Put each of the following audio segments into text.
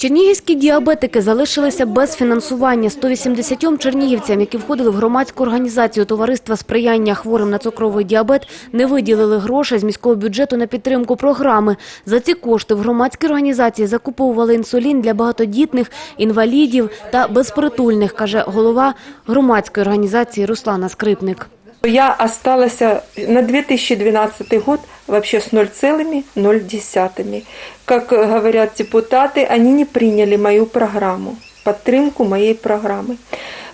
Чернігівські діабетики залишилися без фінансування. 180 чернігівцям, які входили в громадську організацію Товариства сприяння хворим на цукровий діабет, не виділили грошей з міського бюджету на підтримку програми. За ці кошти в громадській організації закуповували інсулін для багатодітних, інвалідів та безпритульних, каже голова громадської організації Руслана Скрипник. Я осталась на 2012 год вообще с 0,0. Как говорят депутаты, они не приняли мою программу, подтримку моей программы.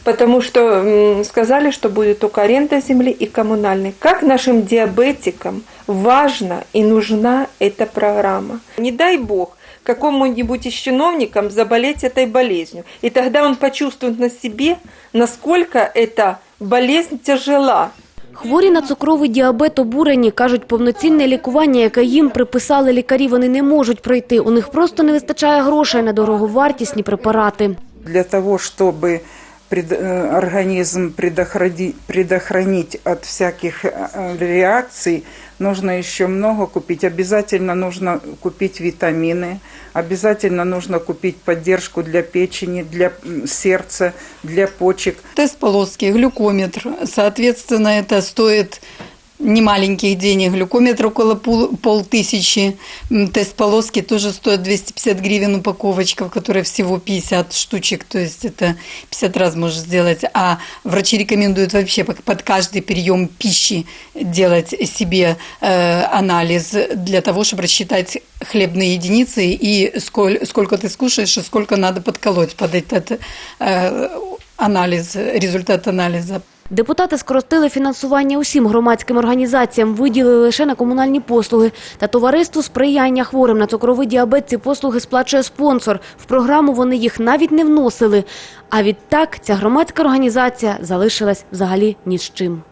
Потому что сказали, что будет только аренда земли и коммунальный. Как нашим диабетикам важна и нужна эта программа. Не дай бог какому-нибудь из чиновникам заболеть этой болезнью. И тогда он почувствует на себе, насколько эта болезнь тяжела. Хворі на цукровий діабет обурені, кажуть, повноцінне лікування, яке їм приписали лікарі, вони не можуть пройти. У них просто не вистачає грошей на дороговартісні препарати. для того, чтобы пред- э, организм предохради- предохранить от всяких э, реакций, нужно еще много купить. Обязательно нужно купить витамины, обязательно нужно купить поддержку для печени, для сердца, для почек. Тест полоски, глюкометр. Соответственно, это стоит немаленьких денег. Глюкометр около пол, полтысячи. Тест полоски тоже стоит 250 гривен упаковочка, в которой всего 50 штучек. То есть это 50 раз можешь сделать. А врачи рекомендуют вообще под каждый прием пищи делать себе э, анализ для того, чтобы рассчитать хлебные единицы и сколь- сколько ты скушаешь и сколько надо подколоть под этот э, анализ, результат анализа. Депутати скоротили фінансування усім громадським організаціям, виділили лише на комунальні послуги. Та товариству сприяння хворим на цукровий діабет ці послуги сплачує спонсор. В програму вони їх навіть не вносили. А відтак ця громадська організація залишилась взагалі ні з чим.